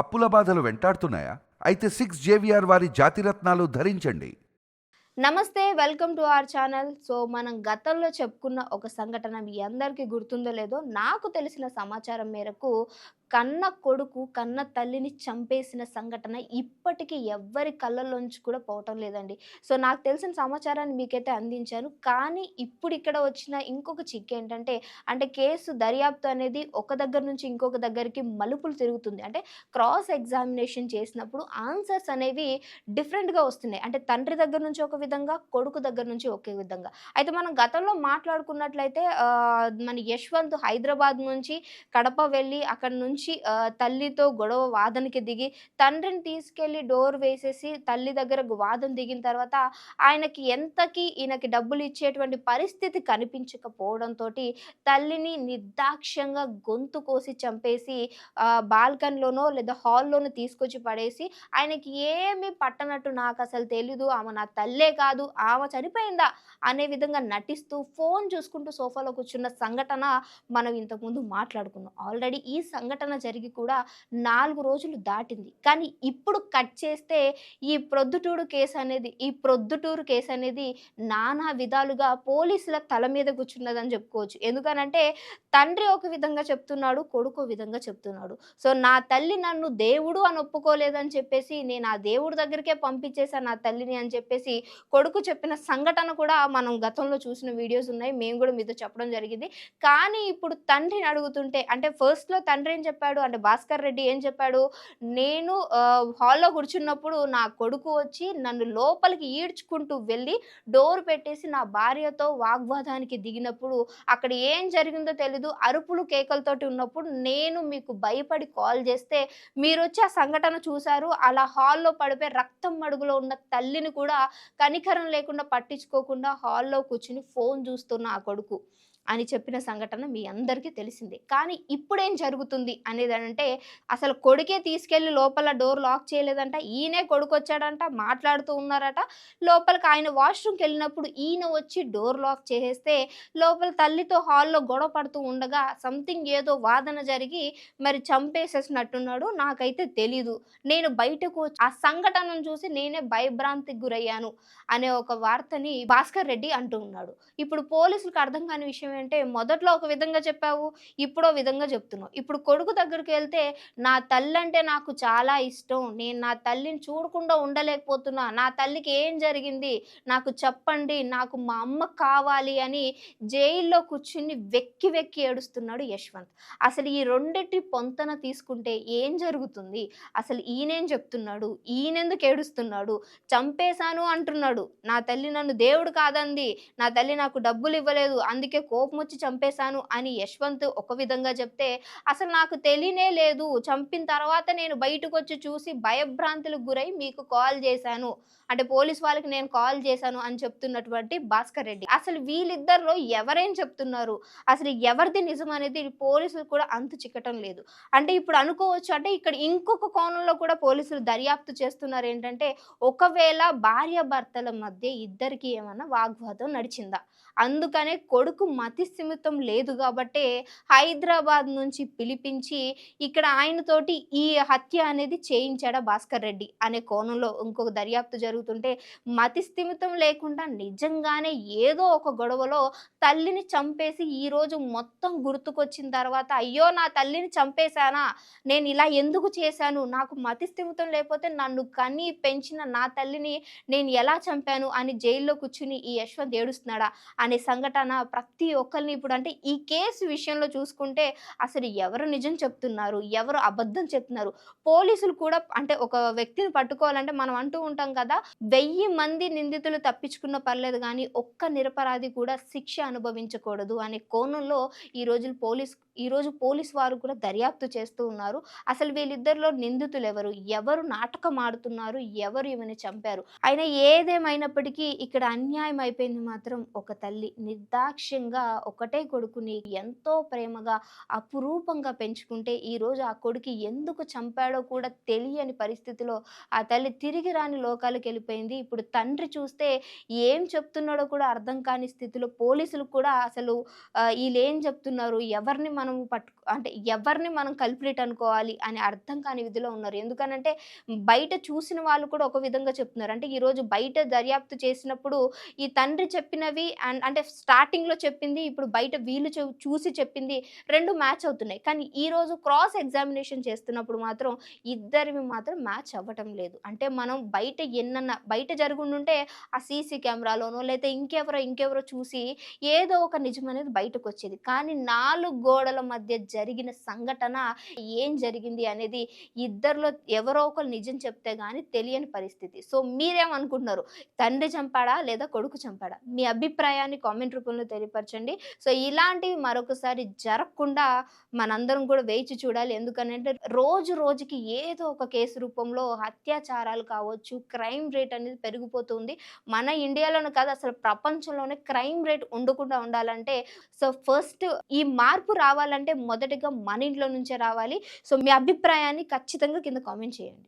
అప్పుల బాధలు వెంటాడుతున్నాయా? అయితే సిక్స్ జేవిఆర్ వారి జాతిరత్నాలు ధరించండి. నమస్తే welcome to our channel. So మనం గతంలో చెప్పుకున్న ఒక సంఘటన మీ అందరికీ గుర్తుందో లేదో నాకు తెలిసిన సమాచారం మేరకు కన్న కొడుకు కన్న తల్లిని చంపేసిన సంఘటన ఇప్పటికీ ఎవ్వరి కళ్ళల్లోంచి కూడా పోవటం లేదండి. సో నాకు తెలిసిన సమాచారాన్ని మీకైతే అందించాను. కానీ ఇప్పుడు ఇక్కడ వచ్చిన ఇంకొక చిక్ ఏంటంటే అంటే కేసు దర్యాప్తు అనేది ఒక దగ్గర నుంచి ఇంకొక దగ్గరికి మలుపులు తిరుగుతుంది. అంటే క్రాస్ ఎగ్జామినేషన్ చేసినప్పుడు ఆన్సర్స్ అనేవి డిఫరెంట్గా వస్తున్నాయి. అంటే తండ్రి దగ్గర నుంచి ఒక విధంగా కొడుకు దగ్గర నుంచి ఒకే విధంగా. అయితే మనం గతంలో మాట్లాడుకున్నట్లయితే మన యశ్వంత్ హైదరాబాద్ నుంచి కడప వెళ్ళి అక్కడ నుంచి నుంచి తల్లితో గొడవ వాదనకి దిగి తండ్రిని తీసుకెళ్ళి డోర్ వేసేసి తల్లి దగ్గర వాదన దిగిన తర్వాత ఆయనకి ఎంతకి ఈయనకి డబ్బులు ఇచ్చేటువంటి పరిస్థితి కనిపించకపోవడంతో తల్లిని నిర్దాక్ష్యంగా గొంతు కోసి చంపేసి బాల్కనీలోనో లేదా హాల్లోనో తీసుకొచ్చి పడేసి ఆయనకి ఏమీ పట్టనట్టు నాకు అసలు తెలీదు ఆమె నా తల్లే కాదు ఆమె చనిపోయిందా అనే విధంగా నటిస్తూ ఫోన్ చూసుకుంటూ సోఫాలో కూర్చున్న సంఘటన మనం ఇంతకుముందు మాట్లాడుకున్నాం. ఆల్రెడీ ఈ సంఘటన జరిగి కూడా నాలుగు రోజులు దాటింది. కానీ ఇప్పుడు కట్ చేస్తే ఈ ప్రొద్దుటూరు కేసు అనేది ఈ ప్రొద్దుటూరు కేసు అనేది నానా విధాలుగా పోలీసుల తల మీద కూర్చున్నదని చెప్పుకోవచ్చు. ఎందుకనంటే తండ్రి ఒక విధంగా చెప్తున్నాడు కొడుకు విధంగా చెప్తున్నాడు. సో నా తల్లి నన్ను దేవుడు అని ఒప్పుకోలేదని చెప్పేసి నేను ఆ దేవుడి దగ్గరికే పంపించేశాను నా తల్లిని అని చెప్పేసి కొడుకు చెప్పిన సంఘటన కూడా మనం గతంలో చూసిన వీడియోస్ ఉన్నాయి. మేము కూడా మీతో చెప్పడం జరిగింది. కానీ ఇప్పుడు తండ్రిని అడుగుతుంటే అంటే ఫస్ట్లో తండ్రి ఏం చెప్పాడు? అంటే భాస్కర్ రెడ్డి ఏం చెప్పాడు? నేను హాల్లో కూర్చున్నప్పుడు నా కొడుకు వచ్చి నన్ను లోపలికి ఈడ్చుకుంటూ వెళ్ళి డోర్ పెట్టేసి నా భార్యతో వాగ్వాదానికి దిగినప్పుడు అక్కడ ఏం జరిగిందో తెలీదు. అరుపులు కేకలతోటి ఉన్నప్పుడు నేను మీకు భయపడి కాల్ చేస్తే మీరు వచ్చి ఆ సంఘటన చూశారు. అలా హాల్లో పడిపోయి రక్తం మడుగులో ఉన్న తల్లిని కూడా కనికరం లేకుండా పట్టించుకోకుండా హాల్లో కూర్చుని ఫోన్ చూస్తున్న ఆ కొడుకు. అని చెప్పిన సంఘటన మీ అందరికీ తెలిసిందే. కానీ ఇప్పుడేం జరుగుతుంది అనేది అంటే అసలు కొడుకే తీసుకెళ్ళి లోపల డోర్ లాక్ చేయలేదంట ఈయనే కొడుకు వచ్చాడంట మాట్లాడుతూ ఉన్నారట. లోపలికి ఆయన వాష్రూమ్కి వెళ్ళినప్పుడు ఈయన వచ్చి డోర్ లాక్ చేసేస్తే లోపల తల్లితో హాల్లో గొడవ పడుతూ ఉండగా సంథింగ్ ఏదో వాదన జరిగి మరి చంపేసేసినట్టున్నాడు. నాకైతే తెలీదు. నేను బయటకు ఆ సంఘటనను చూసి నేనే భయభ్రాంతికి గురయ్యాను అనే ఒక వార్తని భాస్కర్ రెడ్డి అంటూ ఉన్నాడు. ఇప్పుడు పోలీసులకు అర్థం కాని విషయం అంటే మొదట్లో ఒక విధంగా చెప్పావు ఇప్పుడో విధంగా చెప్తున్నావు. ఇప్పుడు కొడుకు దగ్గరికి వెళ్తే నా తల్లి అంటే నాకు చాలా ఇష్టం. నేను నా తల్లిని చూడకుండా ఉండలేకపోతున్నా. నా తల్లికి ఏం జరిగింది? నాకు చెప్పండి నాకు మా అమ్మ కావాలి అని జైల్లో కూర్చుని వెక్కి వెక్కి ఏడుస్తున్నాడు యశ్వంత్. అసలు ఈ రెండింటి పొంతన తీసుకుంటే ఏం జరుగుతుంది? అసలు ఈయనేం చెప్తున్నాడు? ఈయనెందుకు ఏడుస్తున్నాడు? చంపేశాను అంటున్నాడు. నా తల్లి నన్ను దేవుడు కాదంది. నా తల్లి నాకు డబ్బులు ఇవ్వలేదు. అందుకే కోపం వచ్చి చంపేశాను అని యశ్వంత్ ఒక విధంగా చెప్తే అసలు నాకు తెలియనే లేదు. చంపిన తర్వాత నేను బయటకు వచ్చి చూసి భయభ్రాంతులకు గురై మీకు కాల్ చేశాను. అంటే పోలీస్ వాళ్ళకి నేను కాల్ చేశాను అని చెప్తున్నటువంటి భాస్కర్ రెడ్డి. అసలు వీళ్ళిద్దరిలో ఎవరేం చెప్తున్నారు? అసలు ఎవరిది నిజం అనేది పోలీసులు కూడా అంతు చిక్కటం లేదు. అంటే ఇప్పుడు అనుకోవచ్చు అంటే ఇక్కడ ఇంకొక కోణంలో కూడా పోలీసులు దర్యాప్తు చేస్తున్నారు ఏంటంటే ఒకవేళ భార్య భర్తల మధ్య ఇద్దరికి ఏమైనా వాగ్వాదం నడిచిందా? అందుకనే కొడుకు మత స్థిమితం లేదు కాబట్టే హైదరాబాద్ నుంచి పిలిపించి ఇక్కడ ఆయనతోటి ఈ హత్య అనేది చేయించాడా భాస్కర్ రెడ్డి అనే కోణంలో ఇంకొక దర్యాప్తు జరుగుతుంటే మతి స్థిమితం లేకుండా నిజంగానే ఏదో ఒక గొడవలో తల్లిని చంపేసి ఈ రోజు మొత్తం గుర్తుకొచ్చిన తర్వాత అయ్యో నా తల్లిని చంపేశానా? నేను ఇలా ఎందుకు చేశాను? నాకు మతి స్థిమితం లేకపోతే నన్ను కని పెంచిన నా తల్లిని నేను ఎలా చంపాను? అని జైల్లో కూర్చుని ఈ యశ్వంత్ ఏడుస్తున్నాడా అనే సంఘటన ప్రతి ఒక్కరిని ఇప్పుడు అంటే ఈ కేసు విషయంలో చూసుకుంటే అసలు ఎవరు నిజం చెప్తున్నారు? ఎవరు అబద్ధం చెప్తున్నారు? పోలీసులు కూడా అంటే ఒక వ్యక్తిని పట్టుకోవాలంటే మనం అంటూ ఉంటాం కదా వెయ్యి మంది నిందితులు తప్పించుకున్న పర్లేదు కానీ ఒక్క నిరపరాధి కూడా శిక్ష అనుభవించకూడదు అనే కోణంలో ఈ రోజులు పోలీస్ ఈరోజు పోలీసు పోలీస్ వారు కూడా దర్యాప్తు చేస్తూ ఉన్నారు. అసలు వీళ్ళిద్దరిలో నిందితులు ఎవరు ఎవరు నాటకం ఆడుతున్నారు ఎవరు ఈమెను చంపారు? అయినా ఏదేమైనప్పటికీ ఇక్కడ అన్యాయం అయిపోయింది మాత్రం ఒక తల్లి. నిర్దాక్ష్యంగా ఒకటే కొడుకుని ఎంతో ప్రేమగా అపురూపంగా పెంచుకుంటే ఈరోజు ఆ కొడుకు ఎందుకు చంపాడో కూడా తెలియని పరిస్థితిలో ఆ తల్లి తిరిగి రాని లోకాలకు వెళ్ళిపోయింది. ఇప్పుడు తండ్రి చూస్తే ఏం చెప్తున్నాడో కూడా అర్థం కాని స్థితిలో పోలీసులు కూడా అసలు వీళ్ళు ఏం చెప్తున్నారు? ఎవరిని మనం మనం పట్టు అంటే ఎవరిని మనం కల్ప్రిట్ అనుకోవాలి అని అర్థం కాని విధిలో ఉన్నారు. ఎందుకనంటే బయట చూసిన వాళ్ళు కూడా ఒక విధంగా చెప్తున్నారు. అంటే ఈరోజు బయట దర్యాప్తు చేసినప్పుడు ఈ తండ్రి చెప్పినవి అండ్ అంటే స్టార్టింగ్లో చెప్పింది ఇప్పుడు బయట వీళ్ళు చూ- చూసి చెప్పింది రెండు మ్యాచ్ అవుతున్నాయి. కానీ ఈ రోజు క్రాస్ ఎగ్జామినేషన్ చేస్తున్నప్పుడు మాత్రం ఇద్దరివి మాత్రం మ్యాచ్ అవ్వటం లేదు. అంటే మనం బయట ఎన్న బయట జరుగుండుంటే ఆ సీసీ కెమెరాలోనో లేకపోతే ఇంకెవరో ఇంకెవరో చూసి ఏదో ఒక నిజం అనేది బయటకు వచ్చేది కానీ నాలుగు గోడల మధ్య జరిగిన సంఘటన ఏం జరిగింది అనేది ఇద్దరిలో ఎవరో ఒకరు నిజం చెప్తే కానీ తెలియని పరిస్థితి. సో మీరేమనుకుంటున్నారు? తండ్రి చంపాడా లేదా కొడుకు చంపాడా? మీ అభిప్రాయాన్ని కామెంట్ రూపంలో తెలియపరచండి. సో ఇలాంటివి మరొకసారి జరగకుండా మనందరం కూడా వేచి చూడాలి. ఎందుకనంటే రోజు రోజుకి ఏదో ఒక కేసు రూపంలో అత్యాచారాలు కావచ్చు క్రైమ్ రేట్ అనేది పెరిగిపోతుంది. మన ఇండియాలోనే కాదు అసలు ప్రపంచంలోనే క్రైమ్ రేట్ ఉండకుండా ఉండాలంటే సో ఫస్ట్ ఈ మార్పు రావాలి రావాలంటే మొదటిగా మన ఇంట్లో నుంచే రావాలి. సో మీ అభిప్రాయాన్ని ఖచ్చితంగా కింద కామెంట్ చేయండి.